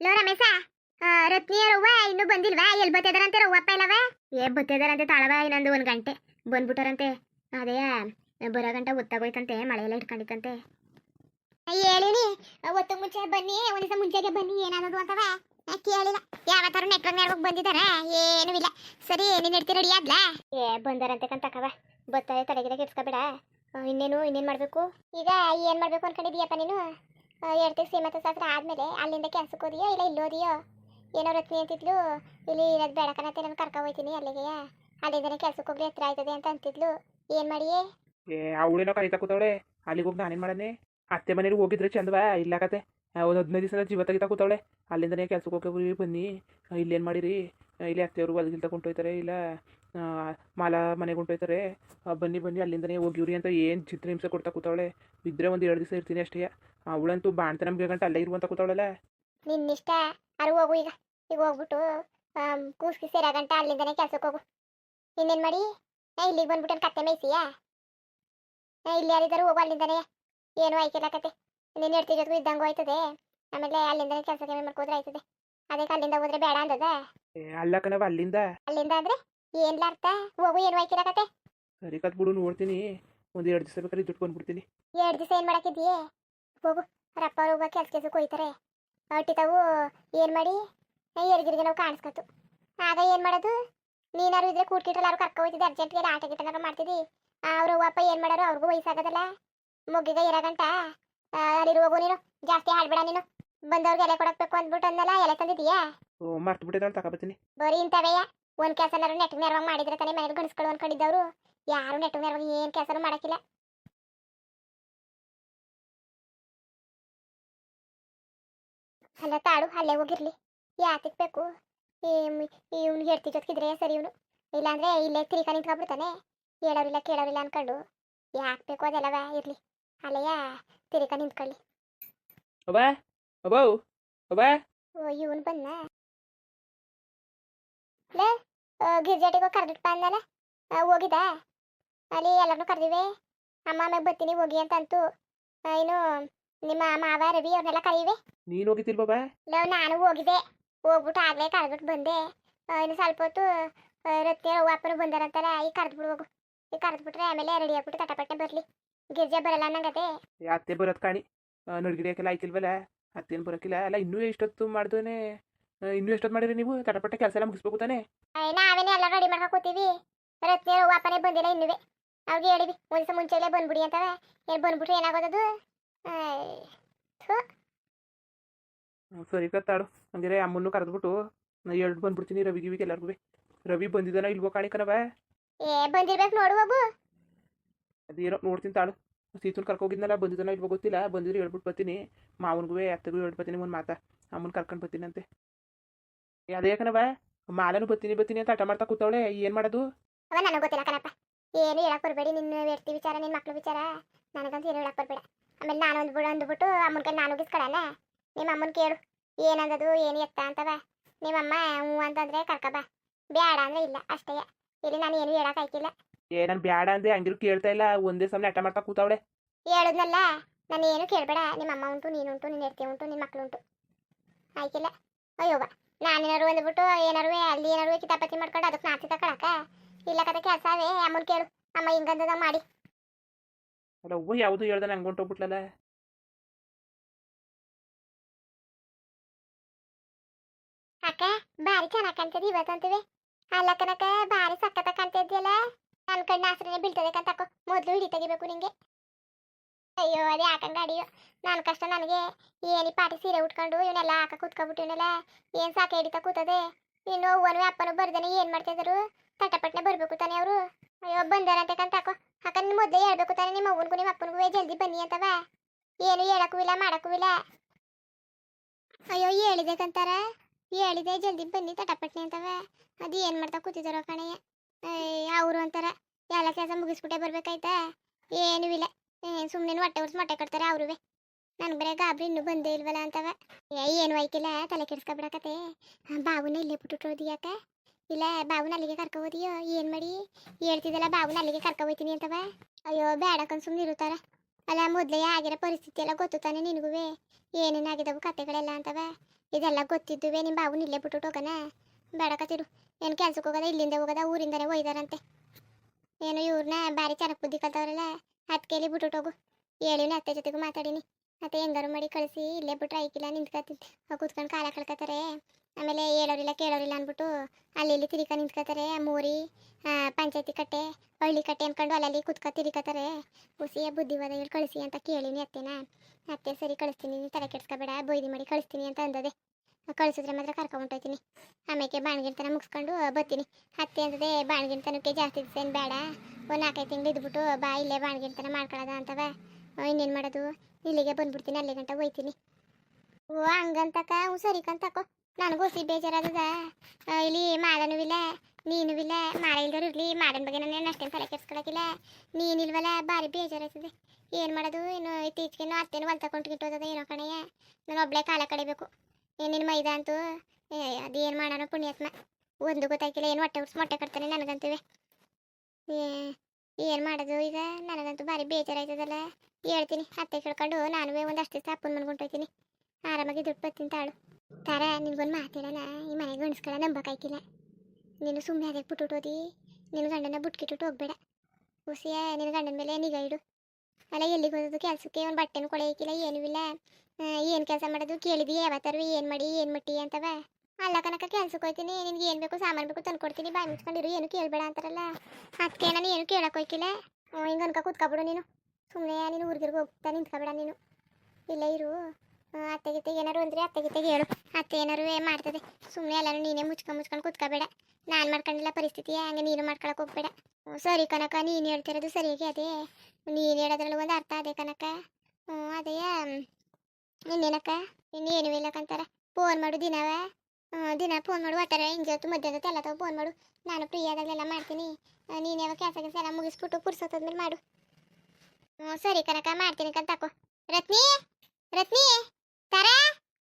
Low Ramesh ರತ್ನಿಯರವ್ವ ಇನ್ನೂ ಬಂದಿಲ್ವಾ? ಎಲ್ಲಿ ಬತ್ತಿದಾರಂತೆ ರವ್ವಪ್ಪ ಇಲ್ಲವ? ಏ, ಬತ್ತಿದಾರಂತೆ ತಾಳವ, ಇನ್ನೊಂದು ಒಂದು ಗಂಟೆ ಬಂದ್ಬಿಟ್ಟಾರಂತೆ. ಅದೇ, ಬರೋ ಗಂಟೆ ಒತ್ತಾಗೋಯ್ತಂತೆ ಮಳೆ ಎಲ್ಲ ಇಟ್ಕೊಂಡಿತ್ತಂತೆ ಹೇಳಿನಿ, ಒತ್ತು ಮುಂಚೆ ಬನ್ನಿ ಒಂದಿವಸ ದಿವಸ ಮುಂಚೆಗೆ ಬನ್ನಿ ಏನಾದದು ಅಂತವ? ಕೇಳಿಲ್ಲ. ಯಾವ ತರ ನೆಟ್ವರ್ಕ್ ನೆಟ್ವರ್ಕ್ ಬಂದಿದಾರ ಏನೂ ಇಲ್ಲ. ಸರಿ ನೀನ್ ಇಡ್ತಿ ರೆಡಿ ಏ, ಬಂದಾರಂತೆ ಕಂತಕವ. ಬತ್ತಾರೆ ತಡೆಗಿದಾಗ ಇನ್ನೇನು ಇನ್ನೇನು, ಇನ್ನೇನ್ ಮಾಡಬೇಕು? ಈಗ ಏನ್ ಮಾಡ್ಬೇಕು ಅನ್ಕೊಂಡಿದೀಯಪ್ಪ ನೀನು? ಎರಡ್ತಿಗೆ ಶ್ರೀಮಂತ ಶಾಸ್ತ್ರ ಆದಮೇಲೆ ಅಲ್ಲಿಂದ ಕೆಲಸಕ್ಕೆ ಹೋದಿಯೋ ಇಲ್ಲ ಇಲ್ಲಿ ಹೋದಿಯೋ ಏನೋ ರತ್ನಿ ಅಂತಿದ್ಲು, ಇಲ್ಲಿ ಇರೋದು ಬೇಡ ನಾನು ಕರ್ಕೊ ಹೋಗ್ತೀನಿ ಅಲ್ಲಿಗೆ. ಅಲ್ಲಿಂದನೇ ಕೆಲಸಕ್ಕೆ ಹೋಗ್ಲಿ, ಹತ್ರ ಆಯ್ತದೆ ಅಂತ ಅಂತಿದ್ಲು. ಏನ್ ಮಾಡಿಯೇ? ಏ ಅವಳೇನೋ ಕೈ ಕೂತವಳೆ ಅಲ್ಲಿಗೆ ಹೋಗಿ ನಾನೇನು ಮಾಡನೆ? ಅತ್ತೆ ಮನೇಲಿ ಹೋಗಿದ್ರೆ ಚಂದವಾ? ಇಲ್ಲ ಕತೆ. ಒಂದು ಹದಿನೈದು ದಿವಸ ಜೀವ ತೆಗಿತಾ ಕೂತವಳೆ ಅಲ್ಲಿಂದನೇ ಕೆಲ್ಸಕ್ಕೆ ಹೋಗಿ ಬನ್ನಿ. ಇಲ್ಲೇನ್ ಮಾಡಿರಿ? ಇಲ್ಲಿ ಅತ್ತೆಯವರು ಹೊಲ್ಗಿಲ್ ತಗೊಂಡೋಯ್ತಾರೆ ಇಲ್ಲ ಮಾಲ ಮನೆಗೆ ಹೊಂಟೋಯ್ತಾರೆ ಬನ್ನಿ ಬನ್ನಿ, ಅಲ್ಲಿಂದನೇ ಹೋಗಿವ್ರಿ ಅಂತ ಏನು ಚಿತ್ರ ಹಿಂಸೆ ಕೊಡ್ತಾ ಕೂತವಳೆ ಬಿದ್ದರೆ ಒಂದು ಎರಡು ದಿವಸ ಇರ್ತೀನಿ ಅಷ್ಟೇ. ಅವಳಂತೂ ಬಾಣ್ತನ ಗಂಟೆ ಅಲ್ಲೇ ಇರುವಂತ ಕೂತವಳಲ್ಲ. ನಿನ್ನಿಷ್ಟ? ಅರು ಹೋಗು ಈಗ. ಈಗ ಹೋಗ್ಬಿಟ್ಟು ಕೂಸ್ಕಿ ಸೇರ ಗಂಟ ಅಲ್ಲಿಂದನೇ ಕೆಲ್ಸಕ್ಕೆ ಹೋಗು. ಇನ್ನೇನ್ ಮಾಡಿ? ನಾ ಇಲ್ಲಿಗೆ ಬಂದ್ಬಿಟ್ಟು ಕತ್ತೆ ಮೇಯ್ಸಿಯಾ? ನಾ ಇಲ್ಲಿ ಯಾರಿದ್ದಾರು ಹೋಗು ಅಲ್ಲಿಂದನೇ. ಏನು ಆಯ್ಕಿಲ್ಲ ಕತೆ ಇನ್ನೇನು ಹೇಳ್ತಿ ಜೊತೆಗೂ ಇದ್ದಂಗೂ ಆಯ್ತದೆ. ಆಮೇಲೆ ಅಲ್ಲಿಂದನೇ ಕೆಲಸಕ್ಕೆ ಮಾಡ್ಕೋದ್ರೆ ಆಯ್ತದೆ. ಅದಕ್ಕೆ ಅಲ್ಲಿಂದ ಹೋದ್ರೆ ಬೇಡ ಅಂದದ? ಅಲ್ಲ ಕಣವ ಅಲ್ಲಿಂದ. ಅಲ್ಲಿಂದ ಅಂದ್ರೆ ಏನ್ಲ ಅರ್ಥ? ಹೋಗು ಏನು ಆಯ್ಕಿಲ್ಲ ಕತೆ ಸರಿ ಕತ್ ಬಿಡು ನೋಡ್ತೀನಿ. ಒಂದ್ ಎರಡು ದಿವಸ ಬೇಕಾದ್ರೆ ದುಡ್ಡು ಬಂದ್ಬಿಡ್ತೀನಿ ಎರಡು ದಿವಸ ಏನು ಮಾಡಕ್ಕಿದ್ಯೆ ಹೋಗು. ರಪ್ಪ ಅವ್ರು ಹೋಗ ಕೆಲ್ಸ ಕೆಲ್ಸಕ್ಕೆ ಹೋಯ್ತಾರೆ ಹೊಟ್ಟಿತಾವು ಏನು ಮಾಡಿ? ಎರಿಗಿರಿಗೆ ನಾವು ಕಾಣಿಸ್ಕೊತು. ಆಗ ಏನು ಮಾಡೋದು? ನೀನಾರು ಇದ್ರೆ ಕೂಟ್ಕಿಟ್ರಲ್ಲ ಅವ್ರು ಕರ್ಕೊ ಹೋಯ್ತಿದ್ದೆ ಅರ್ಜೆಂಟ್ಗೆ ಆಟ ಗಿಟನಾರ ಮಾಡ್ತಿದ್ದಿ ಅವರು ಅಪ್ಪ ಏನು ಮಾಡೋರು ಅವ್ರಿಗೂ ವಯಸ್ಸಾಗೋದಲ್ಲ? ಮುಗಿಗ ಇರಗಂಟ ಅಲ್ಲಿ ಹೋಗು ನೀನು. ಜಾಸ್ತಿ ಆಡ್ಬೇಡ ನೀನು. ಬಂದವ್ರಿಗೆ ಎಲೆ ಕೊಡಕ್ಬೇಕು ಅಂದ್ಬಿಟ್ಟು ಅಂದಲ್ಲ ಎಲೆ ತಂದಿದೀಯಾ ಮರ್ತು ಬಿಟ್ಟಿದ್ದಾಳೆ ತಗೋಬತ್ತೀನಿ ಬರೀ ಇಂಥವೆಯ? ಒಂದು ಕೆಲಸನಾರು ನೆಟ್ ನೆರವಾಗಿ ಮಾಡಿದ್ರೆ ತಾನೇ ಮನೇಲಿ ಗಣಿಸ್ಕೊಳ್ಳು ಅನ್ಕೊಂಡಿದ್ದವರು. ಯಾರು ನೆಟ್ ನೆರವಾಗಿ ಏನು ಕೆಲಸನೂ ಮಾಡಕ್ಕಿಲ್ಲ. ಅಲ್ಲ ತಾಡು ಅಲ್ಲೇ ಹೋಗಿರ್ಲಿ. ಯಾತಿಕ್ ಬೇಕು. ಇವ್ನಿಗೆ ಹೇಳ್ತಿ ಜೊತೆಗಿದ್ರೆ ಸರಿ ಇವನು. ಇಲ್ಲಾಂದ್ರೆ ಇಲ್ಲೇ ತಿರಿಕ ನಿಂತ್ಕೊಬಿಡ್ತಾನೆ. ಹೇಳೋರಿಲ್ಲ ಕೇಳೋರಿಲ್ಲ ಅನ್ಕೊಂಡು. ಯಾಕೆ ಬೇಕು ಅದೆಲ್ಲವ ಇರ್ಲಿ. ಅಲ್ಲಯ್ಯ ತಿರಿಕ ನಿಂತ್ಕೊಳ್ಳಿ. ಅಬ್ಬ ಅಬ್ಬೋ ಅಬ್ಬ. ಓ ಇವನ್ ಬಂದ ಲೇ ಗಿರ್ಜಾಟಿಗೆ ಕರೆದಿಟ್ಪ ಅಂದಲ್ಲ ಆ, ಹೋಗಿದ ಅಲ್ಲಿ ಎಲ್ಲರನ್ನೂ ಕರೆದಿವೆ. ಅಮ್ಮ ಆಮೇಲೆ ಬರ್ತೀನಿ ಹೋಗಿ ಅಂತ ಏನು ನಿಮ್ಮ ಮಾವ ರವಿ ಅವ್ರನ್ನೆಲ್ಲ ಕರೀವೆ? ನೀನು ಹೋಗಿದ್ದಿಲ್ ಬಾಬಾ? ಲೋ ನಾನು ಹೋಗಿದ್ದೆ. ಹೋಗ್ಬಿಟ್ಟು ಆಗ್ಲೇ ಕರೆದ್ಬಿಟ್ಟು ಬಂದೆ. ಇನ್ನು ಸ್ವಲ್ಪ ಹೊತ್ತು ರತ್ನಿ ಅವ್ವ ಅಪ್ಪನು ಬಂದಾರಂತಲ್ಲ ಈಗ ಕರೆದ್ಬಿಡು ಹೋಗು. ಈಗ ಕರೆದ್ಬಿಟ್ರೆ ಆಮೇಲೆ ರೆಡಿ ಆಗ್ಬಿಟ್ಟು ತಟಪಟ್ಟೆ ಬರ್ಲಿ. ಗಿರ್ಜೆ ಬರಲ್ಲ ನಂಗದೆ ಅತ್ತೆ ಬರೋದ್ ಕಾಣಿ. ನಡ್ಗಿಡಿಯಕ್ಕೆಲ್ಲ ಆಯ್ತಿಲ್ವಲ್ಲ? ಅತ್ತೇನು ಬರೋಕ್ಕಿಲ್ಲ ಅಲ್ಲ ಇನ್ನೂ ಎಷ್ಟೊತ್ತು ಮಾಡ್ದೇನೆ? ಇನ್ನೂ ಎಷ್ಟೊತ್ತು ಮಾಡಿರಿ ನೀವು? ತಟಪಟ್ಟೆ ಕೆಲಸ ಎಲ್ಲ ಮುಗಿಸ್ಬೇಕು ತಾನೆ? ನಾವೇನೆ ಎಲ್ಲ ರೆಡಿ ಮಾಡ್ಕೊ ಕೂತೀವಿ. ರತ್ನಿ ಅವ್ವ ಅಪ್ಪನೇ ಬಂದಿಲ್ಲ ಇನ್ನುವೆ. ಅವ್ರಿಗೆ ಹೇಳಿವಿ ಒಂದು ದಿವಸ ಮುಂಚೆಲೇ ಬಂದ್ಬಿಡಿ ಅಂತವೆ. ಏನು ಬಂದ್ಬಿಟ್ರೆ ಏನಾಗೋದದು? ಸರಿ ಕತ್ತಾಡು. ಅಂದಿರ ಅಮ್ಮನ್ನು ಕರೆದ್ಬಿಟ್ಟು ನಾ ಎರಡು ಬಂದ್ಬಿಡ್ತೀನಿ ರವಿ ಗಿವಿಗೆ ಎಲ್ಲರಿಗೂ ರವಿ ಬಂದಿದ್ದಾನ ಇಲ್ವೋ ಕಾಣಿ ಕಣವ? ಏ ಬಂದಿರ್ಬೇಕು ನೋಡು ಬಾಬು. ಅದೇನೋ ನೋಡ್ತೀನಿ ತಾಳು. ಸೀತುನ್ ಕರ್ಕೋಗಿದ್ನಲ್ಲ ಬಂದಿದ್ದಾನ ಇಲ್ವೋ ಗೊತ್ತಿಲ್ಲ. ಬಂದಿದ್ರೆ ಹೇಳ್ಬಿಟ್ಟು ಬರ್ತೀನಿ. ಮಾವನ್ಗೂ ಅತ್ತಗೂ ಹೇಳ್ಬಿಟ್ಟು ಬರ್ತೀನಿ ಒಂದು ಮಾತಾ. ಅಮ್ಮನ ಕರ್ಕೊಂಡು ಬರ್ತೀನಿ ಅಂತೆ. ಏ, ಅದೇ ಕಣವ? ಮಾಲನು ಬರ್ತೀನಿ ಬರ್ತೀನಿ ಅಂತ ಆಟ ಮಾಡ್ತಾ ಕೂತವಳೆ. ಏನು ಮಾಡೋದು? ಅವ ನನಗೆ ಗೊತ್ತಿಲ್ಲ ಕಣಪ್ಪ. ಏನು ಹೇಳಕ್ ಬರಬೇಡಿ. ನಿನ್ನ ವ್ಯಕ್ತಿ ವಿಚಾರ ನಿನ್ನ ಮಕ್ಳು ವಿಚಾರ. ನನಗಂತೂ ಏನು ಹೇಳಕ್ ಬರಬೇಡ. ಆಮೇಲೆ ನಾನು ಅಂದ್ಬಿಡು ಅಂದ್ಬಿಟ್ಟು ಅಮ್ಮನ ಕೈ ನಾನು ಗಿಸ್ಕೊಳಲ್ಲ ನಿಮ್ಮ ಅಮ್ಮನ ಕೇಳು. ಏನಂದದು ಏನು ಎತ್ತ ಅಂತವ ನಿಮ್ಮಮ್ಮ ಹ್ಞೂ ಅಂತಂದ್ರೆ ಕರ್ಕಬಾ ಬೇಡ ಅಂದ್ರೆ ಇಲ್ಲ ಅಷ್ಟೇ. ಇಲ್ಲಿ ನಾನು ಏನು ಹೇಳಕ್ ಆಯ್ತಿಲ್ಲ ಏ ನಾನು ಬ್ಯಾಡ ಅಂದ್ರೆ ಹಂಗಿರು ಕೇಳ್ತಾ ಇಲ್ಲ ಒಂದೇ ಸಮಯ ಅಟ ಮಾಡ್ತಾ ಕೂತಾವಳೆ. ಹೇಳದ್ನಲ್ಲ? ನಾನು ಏನು ಕೇಳಬೇಡ. ನಿಮ್ಮ ಅಮ್ಮ ಉಂಟು ನೀನು ಉಂಟು ನಿನ್ನ ಹೆಂಡತಿ ಉಂಟು ನಿನ್ನ ಮಕ್ಳು ಉಂಟು. ಆಯ್ತಿಲ್ಲ ಅಯ್ಯೋವ ನಾನೇನಾರು ಅಂದ್ಬಿಟ್ಟು ಏನಾರು ಅಲ್ಲಿ ಏನಾರು ಕಿತಾಪತಿ ಮಾಡ್ಕೊಂಡು ಅದಕ್ಕೆ ನಾಚಿ ತಕೊಳಕ ಇಲ್ಲ ಕತೆ ಕೆಲಸ ಅವೇ ಅಮ್ಮನ ಕೇಳು. ಅಮ್ಮ ಹಿಂಗಂದದ ಮಾಡಿ. ಅಲ್ಲ, ಅವ್ವ ಯಾವುದು ಹೇಳ್ದೆ ನಂಗೆ ಹೊಂಟೋಗ್ಬಿಟ್ಲಲ್ಲ ಅಕ್ಕ ಬಾರಿ ಚೆನ್ನಾಗಿ ಕಾಣ್ತದೆ ಇವತ್ತಂತೀವಿ. ಅಲ್ಲ ಕನಕ ಭಾರಿ ಸಕ್ಕತ್ತ ಕಾಣ್ತಿದ್ಯಲ್ಲ. ನನ್ನ ಕಣ್ಣು ಆಸರನೆ ಬೀಳ್ತದೆ ಮೊದಲು ಹಿಡಿ ತೆಗಿಬೇಕು ನಿಂಗೆ. ಅಯ್ಯೋ, ಅದೇ ಹಾಕಂಗ ಅಡಿಯೋ. ನನ್ನ ಕಷ್ಟ ನನಗೆ. ಏನಿ ಪಾಟಿ ಸೀರೆ ಉಟ್ಕೊಂಡು ಇವನ್ನೆಲ್ಲ ಹಾಕ ಕೂತ್ಕೊಬಿಟ್ಟು ಇವನ್ನೆಲ್ಲ ಏನು ಸಾಕೆ ಹಿಡಿತಾ ಕೂತದೆ? ಇನ್ನು ಅವ್ವನು ಅಪ್ಪನು ಬರ್ದೇನೆ ಏನು ಮಾಡ್ತಿದ್ರು ತಟಪಟ್ನೆ ಬರಬೇಕು ತಾನೆ ಅವರು. ಅಯ್ಯೋ, ಬಂದಾರಂತೆ ಕಂತಾಕೋ ಹಾಕಂದ್ ಮೊದಲೇ ಹೇಳ್ಬೇಕು ತಾನೆ ನಿಮ್ಮ ಅವ್ವನಿಗೂ, ನಿಮ್ಮ ಅಪ್ಪನಿಗೂ ಜಲ್ದಿ ಬನ್ನಿ ಅಂತವ. ಏನು ಹೇಳಕ್ಕೂ ಇಲ್ಲ, ಮಾಡಕ್ಕೂ ಇಲ್ಲ. ಅಯ್ಯೋ, ಹೇಳಿದೆ ಕಂತಾರ. ಹೇಳಿದೆ, ಜಲ್ದಿ ಬನ್ನಿ ತಟಪಟ್ನೆ ಅಂತವ. ಅದು ಏನು ಮಾಡ್ತಾ ಕೂತಿದಾರೋ ಕಣಯ್ಯ ಅವರು ಅಂತಾರ. ಎಲ್ಲ ಕೆಲಸ ಮುಗಿಸ್ಬಿಟ್ಟೆ ಬರ್ಬೇಕಾಯ್ತಾ? ಏನೂ ಇಲ್ಲ. ಸುಮ್ಮನೆ ಹೊಟ್ಟೆ ಉರ್ಸ್ ಮೊಟ್ಟೆ ಕೊಡ್ತಾರೆ ಅವ್ರುವೆ. ನನ್ಗೆ ಬರೇ ಗಾಬರಿ ಇನ್ನೂ ಬಂದೇ ಇಲ್ವಲ್ಲ ಅಂತವ. ಏನು ಆಯ್ಕಿಲ್ಲ, ತಲೆ ಕೆಡಿಸ್ಕೊಬಿಡಕತೆ ಬಾವುನ ಇಲ್ಲೇ ಬಿಟ್ಟು ಯಾಕ? ಇಲ್ಲ, ಬಾವುನ ಅಲ್ಲಿಗೆ ಕರ್ಕೊ ಹೋದಿಯೋ, ಏನು ಮಾಡಿ? ಹೇಳ್ತಿದ್ದಲ್ಲ, ಬಾವುನ ಅಲ್ಲಿಗೆ ಕರ್ಕೊ ಹೋಯ್ತೀನಿ ಅಂತವ. ಅಯ್ಯೋ ಬೇಡಕ್ಕನ್ ಸುಮ್ಮನೆ ಇರುತ್ತಾರ. ಅಲ್ಲ, ಮೊದಲೇ ಆಗಿರೋ ಪರಿಸ್ಥಿತಿ ಎಲ್ಲ ಗೊತ್ತು ತಾನೆ ನಿನಗೂ ಏನೇನಾಗಿದ್ದವು ಕತೆಗಳೆಲ್ಲ ಅಂತವ? ಇದೆಲ್ಲ ಗೊತ್ತಿದ್ದುವೆ ನಿಮ್ಮ ಬಾವು ಇಲ್ಲೇ ಬಿಟ್ಟು ಹೋಗೋಣ ಬೇಡಕತ್ತಿರು ಏನು ಕೆಲ್ಸಕ್ಕೆ ಹೋಗದ, ಇಲ್ಲಿಂದ ಹೋಗದ, ಊರಿಂದನೇ ಒಯ್ದಾರಂತೆ. ಏನು ಇವ್ರನ್ನ ಭಾರಿ ಚೆನ್ನಾಗಿ ಬುದ್ಧಿ ಕಲ್ತವ್ರಲ್ಲ ಅದಕ್ಕೆ ಬಿಟ್ಟು ಹೋಗು. ಹೇಳಿನ ಅತ್ತೆ ಜೊತೆಗೂ ಮಾತಾಡೀನಿ. ಮತ್ತೆ ಹೆಂಗಾರು ಮಾಡಿ ಕಳಿಸಿ, ಇಲ್ಲೇ ಬಿಟ್ರೆ ಐಕಿಲ್ಲ ನಿಂತ್ಕೊತೀನಿ ಕೂತ್ಕೊಂಡು ಕಾಲ ಕಳ್ಕೊತಾರೆ. ಆಮೇಲೆ ಹೇಳೋರಿಲ್ಲ, ಕೇಳೋರಿಲ್ಲ ಅಂದ್ಬಿಟ್ಟು ಅಲ್ಲಿ ಇಲ್ಲಿ ತಿರಿಕ ನಿಂತ್ಕೊತಾರೆ ಮೂರಿ ಪಂಚಾಯತಿ ಕಟ್ಟೆ, ಹಳ್ಳಿ ಕಟ್ಟೆ ಅಂದ್ಕೊಂಡು ಅಲ್ಲಲ್ಲಿ ಕುತ್ಕ ತಿರಿಕತಾರೆ ಹುಸಿಯ ಬುದ್ಧಿವಾದ ಹೇಳಿ ಕಳಿಸಿ ಅಂತ ಕೇಳಿನಿ ಅತ್ತೇನ. ಅತ್ತೆ ಸರಿ ಕಳಿಸ್ತೀನಿ, ನೀನು ತಲೆ ಕೆಡ್ಸ್ಕೊಬೇಡ ಬೊಯ್ದಿ ಮಾಡಿ ಕಳಿಸ್ತೀನಿ ಅಂತ ಅಂದದೆ. ಕಳಿಸಿದ್ರೆ ಮಾತ್ರ ಕರ್ಕೊಂಬಿಟ್ಟೋಯ್ತೀನಿ ಆಮೇಲೆ ಬಾಣ್ಗಿರ್ತನ ಮುಗಿಸ್ಕೊಂಡು ಬರ್ತೀನಿ ಅತ್ತೆ ಅಂತದೆ ಬಾಣ್ಗಿರ್ತನಕ್ಕೆ ಜಾಸ್ತಿ ಏನು ಬೇಡ. ಒಂದು ನಾಲ್ಕೈದು ತಿಂಗಳು ಇದ್ಬಿಟ್ಟು ಬಾ, ಇಲ್ಲೇ ಬಾಣ್ಗಿರ್ತನ ಮಾಡ್ಕೊಳ್ಳೋದ ಅಂತವ. ಇನ್ನೇನು ಮಾಡೋದು? ಇಲ್ಲಿಗೆ ಬಂದ್ಬಿಡ್ತೀನಿ, ಅಲ್ಲಿ ಗಂಟ ಹೋಯ್ತೀನಿ ಓ ಹಂಗಂತಕ ಹ್ಞೂ, ಸರಿ ಕಂತಕೋ ನನಗೂ ಸಿ ಬೇಜಾರಾದದ ಇಲ್ಲಿ ಮಾಡನೂ ಇಲ್ಲ, ನೀನು ಇಲ್ಲ ಮಾಡ ಇಲ್ದವ್ರು ಇರಲಿ ಮಾಡನ್ ಬಗ್ಗೆ ನಾನು ಅಷ್ಟೇನು ತಲೆ ಕೆಡ್ಸ್ಕೊಳಕಿಲ್ಲ. ನೀನಿಲ್ವಲ್ಲ ಭಾರಿ ಬೇಜಾರಾಯ್ತದೆ. ಏನು ಮಾಡೋದು? ಏನು ಇತ್ತೀಚೆಗೆ ಅತ್ತೇನು ಹೊಲ್ ತಗೊಂಡ್ಗಿಟ್ಟೋದದ ಏನೋ ಕಣೆಯ ನಾನು ಒಬ್ಳೆ ಕಾಲ ಕಡಿಬೇಕು. ಏನೇನು ಮೈದಾ ಅಂತೂ? ಅದೇನು ಮಾಡೋಣ ಪುಣ್ಯಾತ್ಮ. ಒಂದು ಗೊತ್ತಾಗಿಲ್ಲ ಏನು ಹೊಟ್ಟೆ ಉಡ್ಸ್ ಮೊಟ್ಟೆ ಕಟ್ತಾನೆ ನನಗಂತುವೆ. ಏನು ಮಾಡೋದು ಈಗ? ನನಗಂತೂ ಭಾರಿ ಬೇಜಾರಾಯ್ತದಲ್ಲ. ಹೇಳ್ತೀನಿ, ಅತ್ತೆ ಕೇಳ್ಕೊಂಡು ನಾನು ಒಂದಷ್ಟು ದಿವಸ ಅಪ್ಪನ ಮನೆಗೆ ಹೊಂಟೋಯ್ತೀನಿ. ಆರಾಮಾಗಿ ದುಡ್ಡು ಬರ್ತೀನಿ ತಾಳು. ತಾರ ನಿನ್ಗೊಂದು ಮಾತೇಳಲ್ಲ ಈ ಮನೆಗೆ ಗಂಡಸ್ಗಳ ನಂಬಕಾಯ್ಕಿಲ್ಲ. ನೀನು ಸುಮ್ಮನೆ ಅದಕ್ಕೆ ಬಿಟ್ಟುಟೋದಿ ನಿನ್ನ ಗಂಡನ ಬುಟ್ಕಿಟ್ಟು ಹೋಗ್ಬೇಡ. ಹುಸಿಯ ನಿನ್ನ ಗಂಡನ ಮೇಲೆ ನಿಗಾ ಇಡು. ಅಲ್ಲ, ಎಲ್ಲಿಗೆ ಹೋದದು ಕೆಲಸಕ್ಕೆ ಒಂದು ಬಟ್ಟೆನೂ ಕೊಳೆಯಕ್ಕಿಲ್ಲ ಏನೂ ಇಲ್ಲ. ಏನು ಕೆಲಸ ಮಾಡೋದು? ಕೇಳಿದಿ ಯಾವತ್ತಾರು? ಏನು ಮಾಡಿ? ಏನು ಮಟ್ಟಿ ಅಂತವ? ಅಲ್ಲ ಕನಕ ಕೆಲ್ಸಕ್ಕೆ ಹೋಗ್ತೀನಿ ನಿನ್ಗೆ ಏನು ಬೇಕು ಸಾಮಾನು ಬೇಕು ತಂದು ಕೊಡ್ತೀನಿ. ಬಾಯಿ ಮುಚ್ಕೊಂಡಿರು. ಏನು ಕೇಳಬೇಡ ಅಂತಾರಲ್ಲ. ಅದಕ್ಕೆ ನಾನು ಏನು ಕೇಳಕ್ಕೆ ಹೋಯ್ಕಿಲ್ಲ. ಹಿಂಗೆ ಅನ್ಕ, ಕೂತ್ಕೊಬಿಡು ನೀನು. ಸುಮ್ಮನೆ ನೀನು ಹುಡುಗಿರ್ಗೆ ಹೋಗ್ತಾ ನಿಂತ್ಕೊಬೇಡ ನೀನು. ಇಲ್ಲ ಇರು. ಅತ್ತೆ ಗಿತ್ತೆ ಏನಾರು ಅಂದ್ರೆ ಅತ್ತೆ ಗಿತ್ತೆಗೆ ಹೇಳು. ಅತ್ತೆ ಏನಾರು ಮಾಡ್ತದೆ. ಸುಮ್ಮನೆ ಎಲ್ಲರೂ ನೀನೇ ಮುಚ್ಕೊಂಡು ಮುಚ್ಕೊಂಡು ಕೂತ್ಕೊಬೇಡ. ನಾನು ಮಾಡ್ಕೊಂಡಿಲ್ಲ ಪರಿಸ್ಥಿತಿ, ಹಂಗೆ ನೀನು ಮಾಡ್ಕೊಳಕ್ಕೆ ಹೋಗ್ಬೇಡ. ಸರಿ ಕನಕ, ನೀನು ಹೇಳ್ತಿರೋದು ಸರಿಯಾಗಿ ಅದೇ. ನೀನು ಹೇಳೋದ್ರಲ್ಲಿ ಒಂದು ಅರ್ಥ ಅದೇ ಕನಕ. ಹ್ಞೂ ಅದೇ ಇನ್ನೇನಕ್ಕ? ಇನ್ನೇನು ಇಲ್ಲಕ್ಕಂತಾರ ಫೋನ್ ಮಾಡು ದಿನವ. ದಿನ ಫೋನ್ ಮಾಡು ಒಟ್ಟಾರೆ ಹಿಂಗೆ ಹೊತ್ತು ಮಧ್ಯಾಹ್ನ ಹೊತ್ತು ಎಲ್ಲ ಫೋನ್ ಮಾಡು. ನಾನು ಫ್ರೀ ಆದಾಗಲೆಲ್ಲ ಮಾಡ್ತೀನಿ. ನೀನು ಯಾವಾಗ ಕೆಲಸ ಕೆಲಸ ಎಲ್ಲ ಮುಗಿಸ್ಬಿಟ್ಟು ಪುರ್ಸೋತದ್ಮೇಲೆ ಮಾಡು. ಹ್ಞೂ ಸರಿ ಕನಕ, ಮಾಡ್ತೀನಿ ಕಂತ ತಕೋ. ರತ್ನಿ ರತ್ನಿ, ತರ?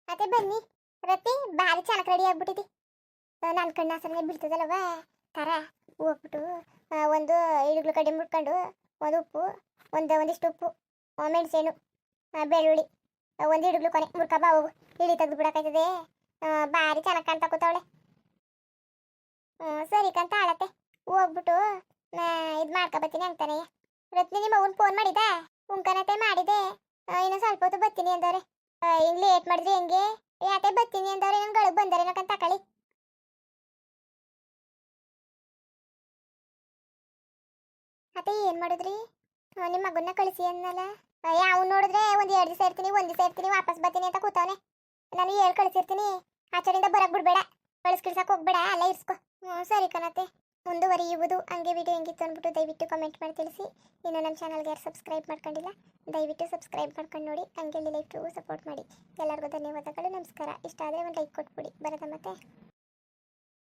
ಮತ್ತೆ ಬನ್ನಿ. ರತ್ನಿ ಭಾರಿ ಚೆನ್ನಾಗಿ ರೆಡಿ ಆಗ್ಬಿಟ್ಟಿದಿ. ನನ್ನ ಕಣ್ಣು ಹಸರನೆ ಬೀಳ್ತದಲ್ವ ತರ, ಹೋಗ್ಬಿಟ್ಟು ಒಂದು ಇಡುಗ್ಲು ಕಡೆ ಮುಟ್ಕೊಂಡು, ಒಂದು ಉಪ್ಪು, ಒಂದು, ಒಂದಿಷ್ಟು ಉಪ್ಪು ಮೆಣಸೇನು ಬೆಳ್ಳುಳ್ಳಿ ಒಂದು ಇಡುಗ್ಲು ಕೊನೆ ಮುರ್ಕ ಬಾ ಹೋಗು ಇಳಿ ತೆಗೆದು ಬಿಡಕಾಯ್ತದೆ ಭಾರಿ ಚೆನ್ನಾಗಿ ಕಾಣ್ತಾ ಕೂತವಳೆ. ಸರಿ ಕಂತ ಆಳತ್ತೆ. ಹೋಗ್ಬಿಟ್ಟು ಇದು ಮಾಡ್ಕೊಬತ್ತೀನಿ ಅಂತಾನೆ. ರತ್ನಿ ನಿಮ್ಮ ಅವ್ನು ಫೋನ್ ಮಾಡಿದ? ಉಂಕನತೆ ಮಾಡಿದೆ. ಇನ್ನು ಸ್ವಲ್ಪ ಹೊತ್ತು ಬರ್ತೀನಿ ಅಂದವ್ರೆ. ಹಿಂಗ್ ಲೇಟ್ ಮಾಡಿದ್ರಿ ಹೆಂಗೆ? ಯಾತೆ ಬರ್ತೀನಿ ಅಂದವ್ರೆ? ನನ್ನ ಗಳಿಗೆ ಬಂದರೆ ನಕಂತ ತಕೊಳ್ಳಿ ಅತ್ತೆ, ಏನ್ ಮಾಡಿದ್ರಿ? ನಿಮ್ಮ ಮಗನ್ನ ಕಳಿಸಿ ಅನ್ನಲ್ಲ. ಯಾವ ನೋಡಿದ್ರೆ ಒಂದ್ ಎರಡು ದಿವಸ ಇರ್ತೀನಿ, ಒಂದ್ ದಿವಸ ಇರ್ತೀನಿ, ವಾಪಸ್ ಬರ್ತೀನಿ ಅಂತ ಕೂತವನೆ. ನಾನು ಹೇಳ್ ಕಳಿಸಿರ್ತೀನಿ. ಆಚೆಯಿಂದ ಬರಕ್ ಬಿಡ್ಬೇಡ. ಕಳಿಸ್ಕಿಳ್ಸಕ್ ಹೋಗ್ಬೇಡ. ಅಲ್ಲ ಇರ್ಸ್ಕೊ. ಹ್ಞೂ, ಸರಿ ಕಣತೆ ಮುಂದುವರಿಯುವುದು ಹಂಗೆ ವಿಡಿಯೋ ಹೆಂಗಿತ್ತು ಅಂದ್ಬಿಟ್ಟು ದಯವಿಟ್ಟು ಕಮೆಂಟ್ ಮಾಡಿ ತಿಳಿಸಿ. ಇನ್ನು ನಮ್ಮ ಚಾನಲ್ಗೆ ಯಾರು ಸಬ್ಸ್ಕ್ರೈಬ್ ಮಾಡ್ಕೊಂಡಿಲ್ಲ, ದಯವಿಟ್ಟು ಸಬ್ಸ್ಕ್ರೈಬ್ ಮಾಡ್ಕೊಂಡು ನೋಡಿ. ಹಂಗೆ ಲೈಫ್ಗೂ ಸಪೋರ್ಟ್ ಮಾಡಿ. ಎಲ್ಲರಿಗೂ ಧನ್ಯವಾದಗಳು. ನಮಸ್ಕಾರ. ಇಷ್ಟ ಆದರೆ ಒಂದು ಲೈಕ್ ಕೊಟ್ಬಿಡಿ. ಬರೋದ ಮತ್ತೆ?